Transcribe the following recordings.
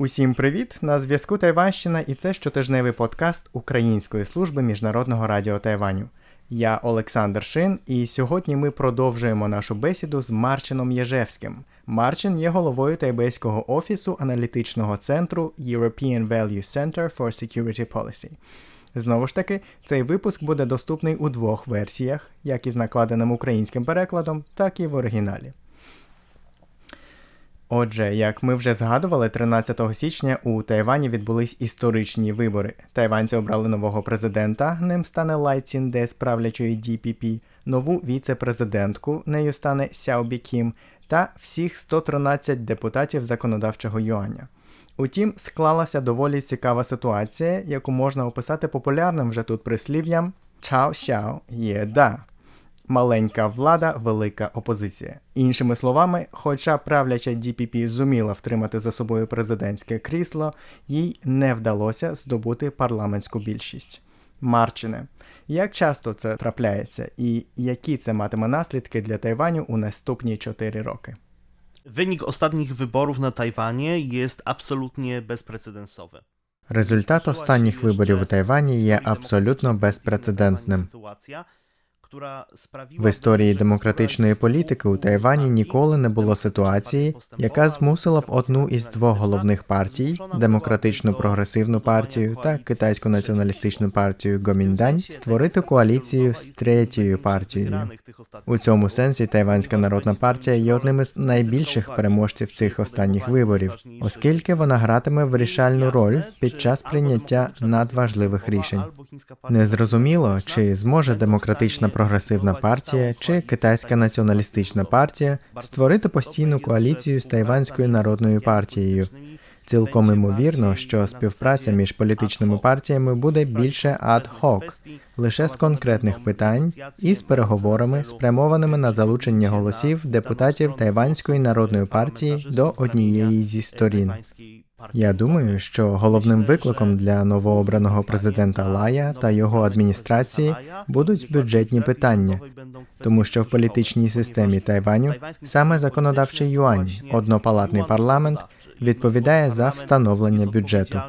Усім привіт! На зв'язку Тайванщина і це щотижневий подкаст Української служби міжнародного радіо Тайваню. Я Олександр Шин, і сьогодні ми продовжуємо нашу бесіду з Марчином Єжевським. Марчин є головою тайбейського офісу аналітичного центру European Value Center for Security Policy. Знову ж таки, цей випуск буде доступний у двох версіях, як із накладеним українським перекладом, так і в оригіналі. Отже, як ми вже згадували, 13 січня у Тайвані відбулись історичні вибори. Тайванці обрали нового президента, ним стане Лай Цінде з правлячої DPP, нову віце-президентку, нею стане Сяобі Кім, та всіх 113 депутатів законодавчого юаня. Утім, склалася доволі цікава ситуація, яку можна описати популярним вже тут прислів'ям «Чао-сяо є да. Маленька влада, велика опозиція. Іншими словами, хоча правляча DPP зуміла втримати за собою президентське крісло, їй не вдалося здобути парламентську більшість. Марчине, як часто це трапляється, і які це матиме наслідки для Тайваню у наступні 4 роки? Wynik ostatnich wyborów na Tajwanie jest absolutnie bezprecedensowy. Результат останніх виборів у Тайвані є абсолютно безпрецедентним. В історії демократичної політики у Тайвані ніколи не було ситуації, яка змусила б одну із двох головних партій демократичну прогресивну партію та китайську націоналістичну партію Гоміндань створити коаліцію з третьою партією. У цьому сенсі Тайванська народна партія є одним із найбільших переможців цих останніх виборів, оскільки вона гратиме вирішальну роль під час прийняття надважливих рішень. Незрозуміло, чи зможе демократична прогресивна партія чи китайська націоналістична партія створити постійну коаліцію з Тайванською народною партією. Цілком імовірно, що співпраця між політичними партіями буде більше ад-хок, лише з конкретних питань і з переговорами, спрямованими на залучення голосів депутатів Тайванської народної партії до однієї зі сторін. Я думаю, що головним викликом для новообраного президента Лая та його адміністрації будуть бюджетні питання, тому що в політичній системі Тайваню саме законодавчий юань, однопалатний парламент, відповідає за встановлення бюджету.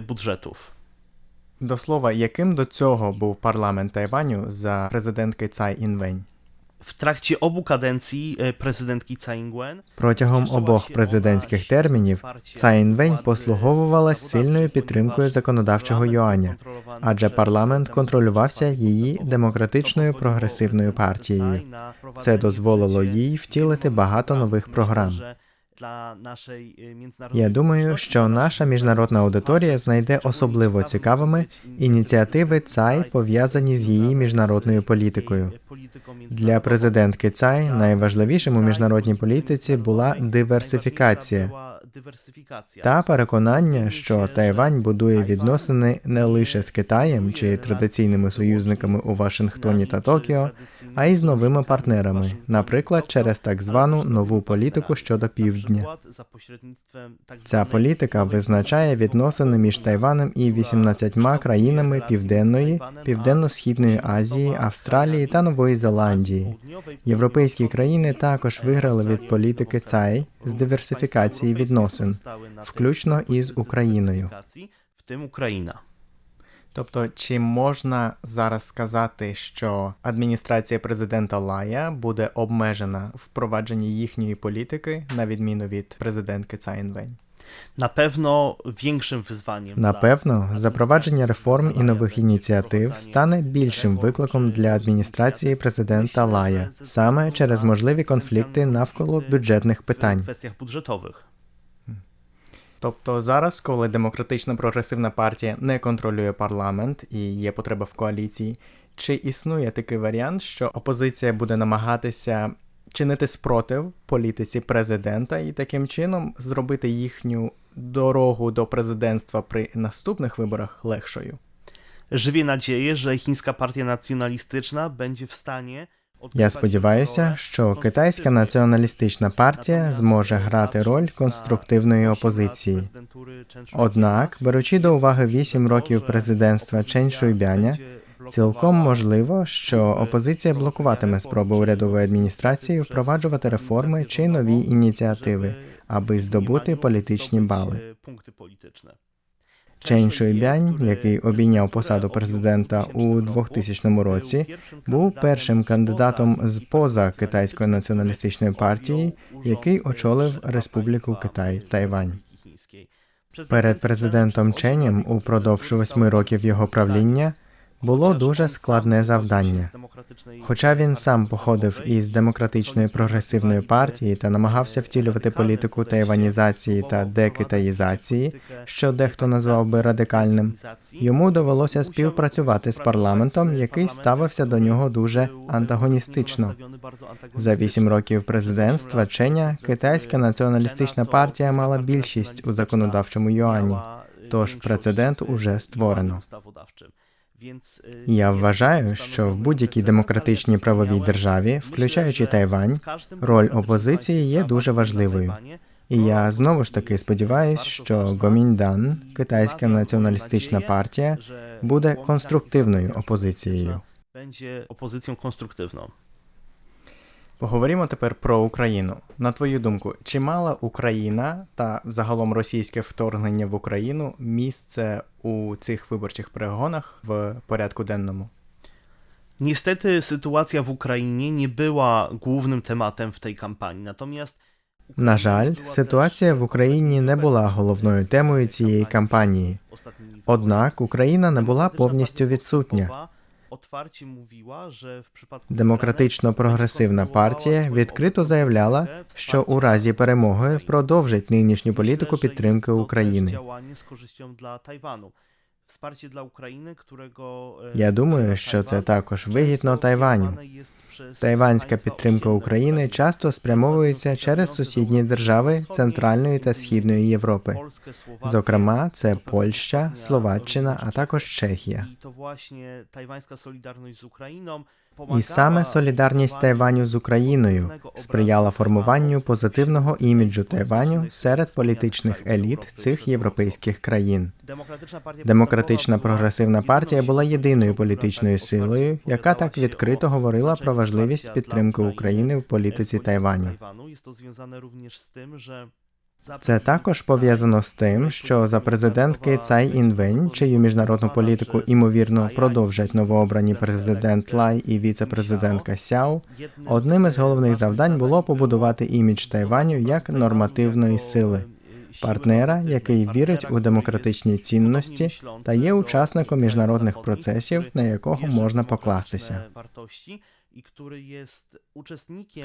за. До слова, яким до цього був парламент Тайваню за президентки Цай Інвень? W тракті обу каденції президентки Tsai Протягом обох президентських термінів Цай Інвень послуговувалась сильною підтримкою законодавчого юаня, адже парламент контролювався її демократичною прогресивною партією. Це дозволило їй втілити багато нових програм. Я думаю, що наша міжнародна аудиторія знайде особливо цікавими ініціативи ЦАЙ, пов'язані з її міжнародною політикою. Для президентки Цай найважливішим у міжнародній політиці була диверсифікація та переконання, що Тайвань будує відносини не лише з Китаєм чи традиційними союзниками у Вашингтоні та Токіо, а й з новими партнерами, наприклад, через так звану нову політику щодо півдня. Ця політика визначає відносини між Тайванем і 18 країнами Південної, Південно-Східної Азії, Австралії та Нової Зеландії. Європейські країни також виграли від політики ЦАЙ з диверсифікації відносин, включно із Україною. в тим Україна. Тобто, чи можна зараз сказати, що адміністрація президента Лая буде обмежена в впровадженні їхньої політики, на відміну від президентки Цай Інвень? На pewno większym wyzwaniem Напевно, запровадження реформ і нових ініціатив стане більшим викликом для адміністрації президента Лая саме через можливі конфлікти навколо бюджетних питань. Тобто зараз, коли демократична прогресивна партія не контролює парламент і є потреба в коаліції, чи існує такий варіант, що опозиція буде намагатися чинити спротив політиці президента і таким чином зробити їхню дорогу до президентства при наступних виборах легшою? Żywię nadzieję, że chińska partia nacjonalistyczna będzie w stanie Я сподіваюся, що китайська націоналістична партія зможе грати роль конструктивної опозиції. Однак, беручи до уваги 8 років президентства Чен Шуйбяня, Цілком можливо, що опозиція блокуватиме спроби урядової адміністрації впроваджувати реформи чи нові ініціативи, аби здобути політичні бали. Чен Шуйбянь, який обійняв посаду президента у 2000 році, був першим кандидатом з поза китайської націоналістичної партії, який очолив Республіку Китай Тайвань. Перед президентом Ченем упродовж восьми років його правління було дуже складне завдання. Хоча він сам походив із демократичної прогресивної партії та намагався втілювати політику тайванізації та декитаїзації, що дехто назвав би радикальним, йому довелося співпрацювати з парламентом, який ставився до нього дуже антагоністично. За вісім років президентства Ченя китайська націоналістична партія мала більшість у законодавчому юані. Тож прецедент уже створено. Я вважаю, що в будь-якій демократичній правовій державі, включаючи Тайвань, роль опозиції є дуже важливою. І я знову ж таки сподіваюся, що Гоміндан, китайська націоналістична партія, буде конструктивною опозицією. Опозицією конструктивною. Поговоримо тепер про Україну. На твою думку, чи мала Україна та загалом російське вторгнення в Україну місце у цих виборчих перегонах в порядку денному? Niestety sytuacja w Ukrainie nie była głównym tematem w tej kampanii, natomiast На жаль, ситуація в Україні не була головною темою цієї кампанії. Однак Україна не була повністю відсутня. Otwarcie мовіла, że w przypadku Демократично-прогресивна партія відкрито заявляла, що у разі перемоги продовжить нинішню політику підтримки України. Działanie z korzyścią dla Tajwanu. Wsparcie для України, e, Я думаю, що це також вигідно Тайваню. Тайванська підтримка України часто спрямовується через сусідні держави Центральної та Східної Європи. Зокрема, це Польща, Словаччина, а також Чехія. І саме солідарність Тайваню з Україною сприяла формуванню позитивного іміджу Тайваню серед політичних еліт цих європейських країн. Демократична прогресивна партія була єдиною політичною силою, яка так відкрито говорила про важливість підтримки України в політиці Тайваню. Це також пов'язано з тим, що за президентки Цай Інвень, чию міжнародну політику імовірно продовжать новообрані президент Лай і віце-президентка Сяо. Одним із головних завдань було побудувати імідж Тайваню як нормативної сили, партнера, який вірить у демократичні цінності та є учасником міжнародних процесів, на якого можна покластися.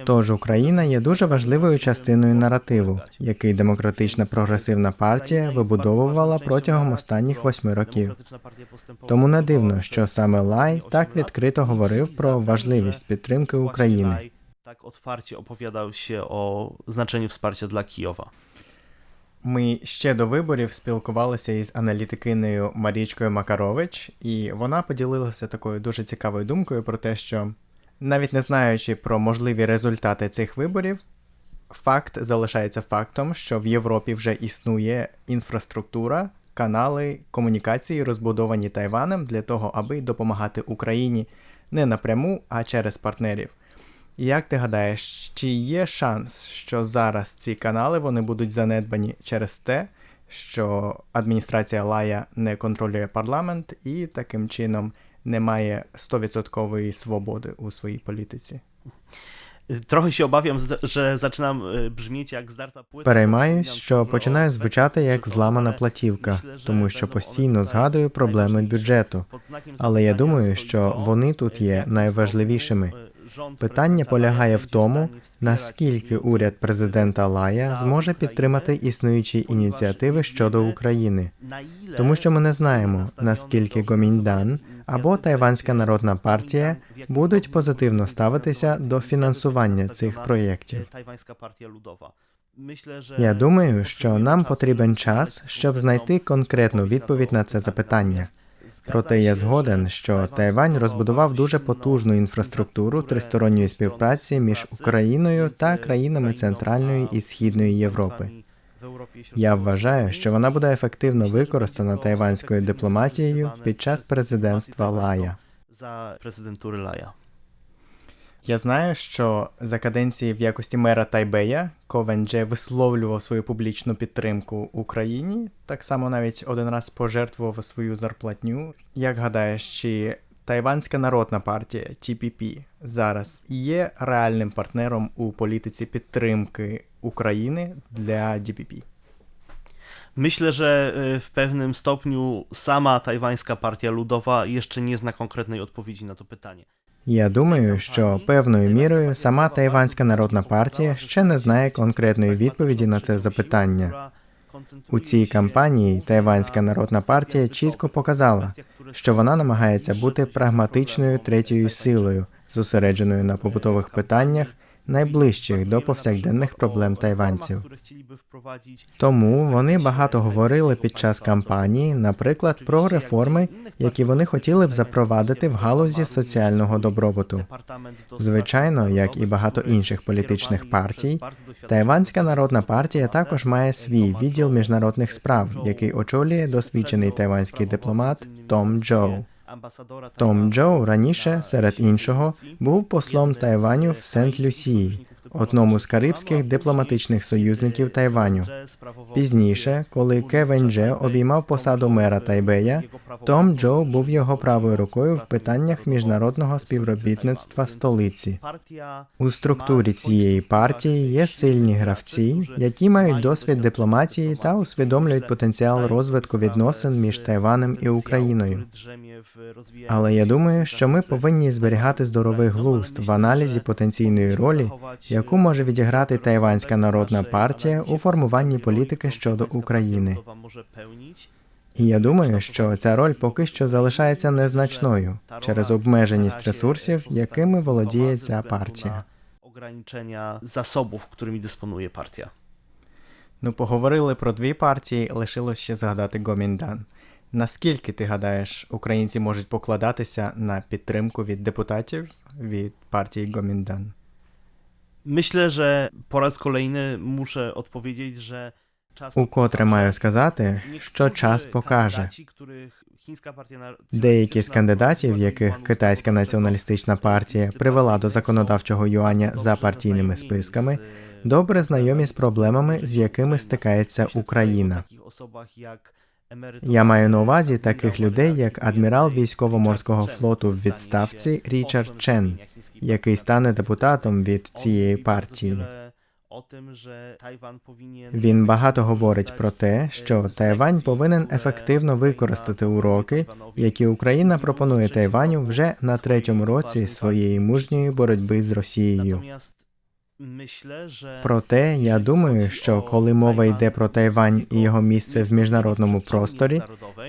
Тож Україна є дуже важливою частиною наративу, який демократична прогресивна партія вибудовувала протягом останніх восьми років. Тому не дивно, що саме Лай так відкрито говорив про важливість підтримки України. Так opowiadał się o znaczeniu wsparcia dla Kijowa. Ми ще до виборів спілкувалися із аналітикинею Марічкою Макарович, і вона поділилася такою дуже цікавою думкою про те, що навіть не знаючи про можливі результати цих виборів, факт залишається фактом, що в Європі вже існує інфраструктура, канали комунікації, розбудовані Тайванем для того, аби допомагати Україні не напряму, а через партнерів. Як ти гадаєш, чи є шанс, що зараз ці канали вони будуть занедбані через те, що адміністрація Лая не контролює парламент і таким чином не має 100% свободи у своїй політиці? Trochę się obawiam, z- że zaczynam e, brzmieć jak. Переймаюсь, що починаю звучати як зламана платівка, тому що постійно згадую проблеми бюджету. Але я думаю, що вони тут є найважливішими. e, Питання полягає в тому, наскільки уряд президента Лая зможе підтримати існуючі ініціативи щодо України. Тому що ми не знаємо, наскільки Гоміндан або Тайванська народна партія будуть позитивно ставитися до фінансування цих проєктів. Я думаю, що нам потрібен час, щоб знайти конкретну відповідь на це запитання. Проте я згоден, що Тайвань розбудував дуже потужну інфраструктуру тристоронньої співпраці між Україною та країнами Центральної і Східної Європи. Я вважаю, що вона буде ефективно використана тайванською дипломатією під час президентства Лая. za prezydentury Laja. Я знаю, що за каденції в якості мера Тайбея Ковен Дже висловлював свою публічну підтримку Україні, так само навіть один раз пожертвував свою зарплатню. Як гадаєш, чи Тайванська народна партія TPP зараз є реальним партнером у політиці підтримки України для DPP? Myślę, że y, w pewnym stopniu sama tajwańska partia ludowa jeszcze nie zna konkretnej odpowiedzi na to pytanie. Я думаю, що певною мірою сама Тайванська народна партія ще не знає конкретної відповіді на це запитання. У цій кампанії Тайванська народна партія чітко показала, що вона намагається бути прагматичною третьою силою, зосередженою на побутових питаннях, найближчих до повсякденних проблем тайванців. Тому вони багато говорили під час кампанії, наприклад, про реформи, які вони хотіли б запровадити в галузі соціального добробуту. Звичайно, як і багато інших політичних партій, Тайванська народна партія також має свій відділ міжнародних справ, який очолює досвідчений тайванський дипломат Том Джоу. Том Джоу раніше, серед іншого, був послом Тайваню в Сент-Люсії, одному з карибських дипломатичних союзників Тайваню. Пізніше, коли Кевен Дже обіймав посаду мера Тайбея, Том Джоу був його правою рукою в питаннях міжнародного співробітництва столиці. У структурі цієї партії є сильні гравці, які мають досвід дипломатії та усвідомлюють потенціал розвитку відносин між Тайванем і Україною. Але я думаю, що ми повинні зберігати здоровий глузд в аналізі потенційної ролі, яку може відіграти Тайванська народна партія у формуванні політики щодо України. І я думаю, що ця роль поки що залишається незначною через обмеженість ресурсів, якими володіє ця партія. Ograniczenia zasobów, którymi dysponuje partia. Ну, поговорили про дві партії, лишилось ще згадати Гоміндан. Наскільки ти гадаєш, українці можуть покладатися на підтримку від депутатів від партії Гоміндан? Myślę, że po raz kolejny muszę odpowiedzieć, że czas Укотре маю сказати, що час покаже. Деякі з кандидатів, яких китайська націоналістична партія привела до законодавчого юаня за партійними списками, добре знайомі з проблемами, з якими стикається Україна. Я маю на увазі таких людей, як адмірал військово-морського флоту в відставці Річард Чен, який стане депутатом від цієї партії. Він багато говорить про те, що Тайвань повинен ефективно використати уроки, які Україна пропонує Тайваню вже на третьому році своєї мужньої боротьби з Росією. Проте я думаю, що коли мова йде про Тайвань і його місце в міжнародному просторі,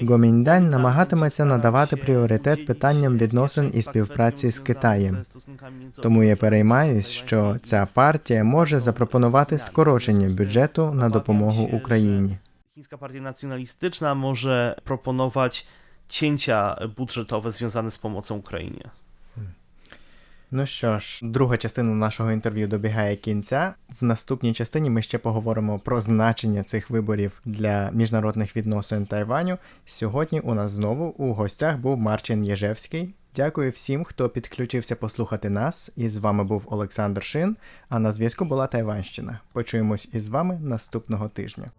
Гоміндань намагатиметься надавати пріоритет питанням відносин і співпраці з Китаєм. Тому я переймаюсь, що ця партія може запропонувати скорочення бюджету на допомогу Україні. Chińska Partia Nacjonalistyczna może proponować cięcia budżetowe związane z pomocą Ukrainie. Ну що ж, друга частина нашого інтерв'ю добігає кінця. В наступній частині ми ще поговоримо про значення цих виборів для міжнародних відносин Тайваню. Сьогодні у нас знову у гостях був Марчин Єжевський. Дякую всім, хто підключився послухати нас. І з вами був Олександр Шин. А на зв'язку була Тайванщина. Почуємось із вами наступного тижня.